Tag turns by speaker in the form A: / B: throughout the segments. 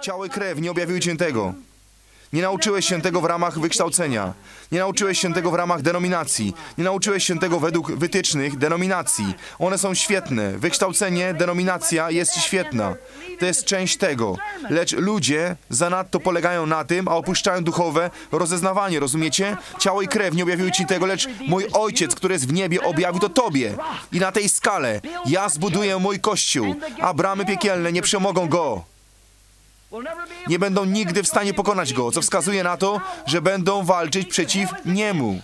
A: Ciało i krew nie objawiły Ci tego. Nie nauczyłeś się tego w ramach wykształcenia. Nie nauczyłeś się tego w ramach denominacji. Nie nauczyłeś się tego według wytycznych denominacji. One są świetne. Wykształcenie, denominacja jest świetna. To jest część tego. Lecz ludzie zanadto polegają na tym, a opuszczają duchowe rozeznawanie, rozumiecie? Ciało i krew nie objawiły ci tego, lecz mój Ojciec, który jest w niebie, objawił to tobie. I na tej skale ja zbuduję mój kościół, a bramy piekielne nie przemogą go nie będą nigdy w stanie pokonać go, co wskazuje na to, że będą walczyć przeciw niemu.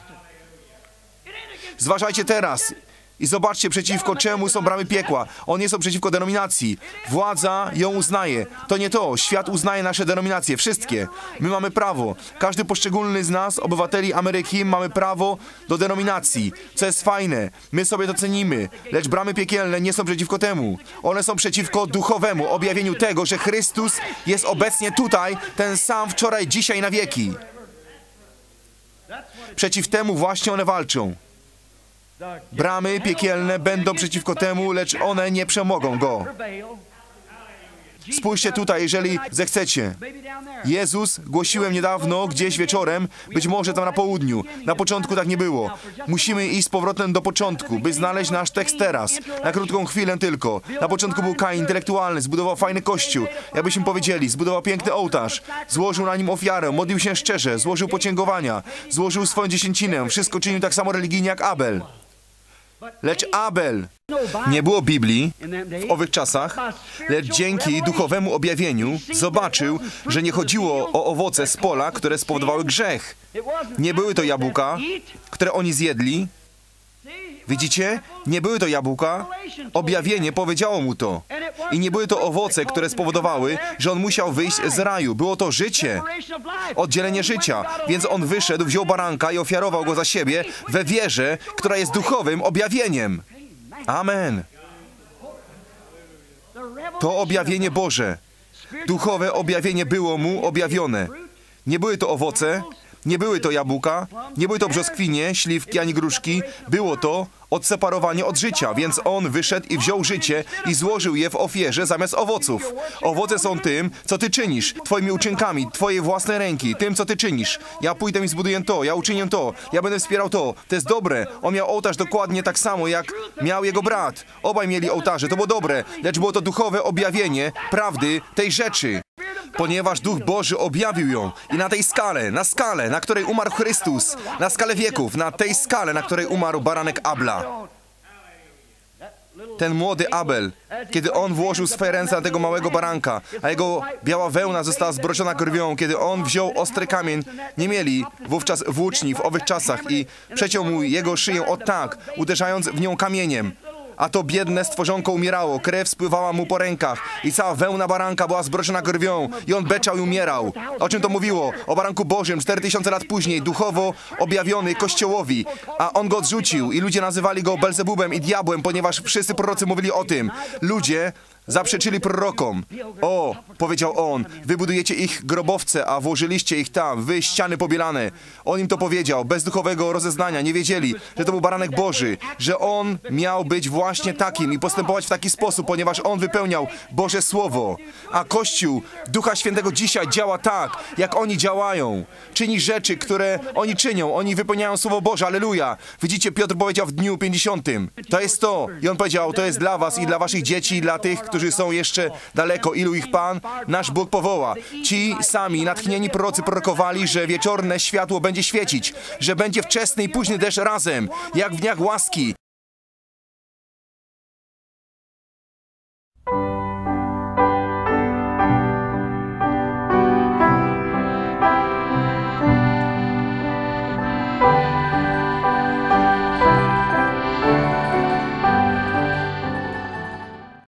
A: Zważajcie teraz i zobaczcie przeciwko czemu są bramy piekła. On nie są przeciwko denominacji. Władza ją uznaje. To nie to. Świat uznaje nasze denominacje. Wszystkie. My mamy prawo. Każdy poszczególny z nas, obywateli Ameryki, mamy prawo do denominacji. Co jest fajne. My sobie to cenimy. Lecz bramy piekielne nie są przeciwko temu. One są przeciwko duchowemu objawieniu tego, że Chrystus jest obecnie tutaj, ten sam wczoraj, dzisiaj na wieki. Przeciw temu właśnie one walczą. Bramy piekielne będą przeciwko temu, lecz one nie przemogą go. Spójrzcie tutaj, jeżeli zechcecie. Jezus głosiłem niedawno, gdzieś wieczorem, być może tam na południu. Na początku tak nie było. Musimy iść z powrotem do początku, by znaleźć nasz tekst teraz. Na krótką chwilę tylko. Na początku był Kain intelektualny, zbudował fajny kościół. Jakbyśmy powiedzieli, zbudował piękny ołtarz. Złożył na nim ofiarę, modlił się szczerze, złożył podziękowania, złożył swoją dziesięcinę. Wszystko czynił tak samo religijnie jak Abel. Lecz Abel nie było Biblii w owych czasach, lecz dzięki duchowemu objawieniu zobaczył, że nie chodziło o owoce z pola, które spowodowały grzech. Nie były to jabłka, które oni zjedli. Widzicie? Nie były to jabłka. Objawienie powiedziało mu to. I nie były to owoce, które spowodowały, że on musiał wyjść z raju. Było to życie. Oddzielenie życia. Więc on wyszedł, wziął baranka i ofiarował go za siebie we wierze, która jest duchowym objawieniem. Amen. To objawienie Boże. Duchowe objawienie było mu objawione. Nie były to owoce, nie były to jabłka, nie były to brzoskwinie, śliwki ani gruszki. Było to odseparowanie od życia, więc on wyszedł i wziął życie i złożył je w ofierze zamiast owoców. Owoce są tym, co ty czynisz, twoimi uczynkami, twoje własne ręki, tym, co ty czynisz. Ja pójdę i zbuduję to, ja uczynię to, ja będę wspierał to. To jest dobre. On miał ołtarz dokładnie tak samo, jak miał jego brat. Obaj mieli ołtarze, to było dobre, lecz było to duchowe objawienie prawdy tej rzeczy ponieważ Duch Boży objawił ją. I na tej skale, na skale, na której umarł Chrystus, na skalę wieków, na tej skale, na której umarł baranek Abla. Ten młody Abel, kiedy on włożył swoje ręce na tego małego baranka, a jego biała wełna została zbroczona krwią, kiedy on wziął ostry kamień, nie mieli wówczas włóczni w owych czasach i przeciął mu jego szyję o tak, uderzając w nią kamieniem. A to biedne stworzonko umierało, krew spływała mu po rękach i cała wełna baranka była zbroczona krwią i on beczał i umierał. O czym to mówiło? O baranku Bożym, 4000 lat później, duchowo objawiony Kościołowi, a on go odrzucił i ludzie nazywali go Belzebubem i diabłem, ponieważ wszyscy prorocy mówili o tym. Ludzie zaprzeczyli prorokom. O, powiedział on, wybudujecie ich grobowce, a włożyliście ich tam, wy ściany pobielane. On im to powiedział, bez duchowego rozeznania, nie wiedzieli, że to był baranek Boży, że on miał być właśnie takim i postępować w taki sposób, ponieważ on wypełniał Boże Słowo. A Kościół Ducha Świętego dzisiaj działa tak, jak oni działają. Czyni rzeczy, które oni czynią, oni wypełniają Słowo Boże, aleluja. Widzicie, Piotr powiedział w dniu 50. To jest to. I on powiedział, to jest dla was i dla waszych dzieci, i dla tych, którzy są jeszcze daleko, ilu ich Pan, nasz Bóg powoła. Ci sami natchnieni prorocy prorokowali, że wieczorne światło będzie świecić, że będzie wczesny i późny deszcz razem, jak w dniach łaski,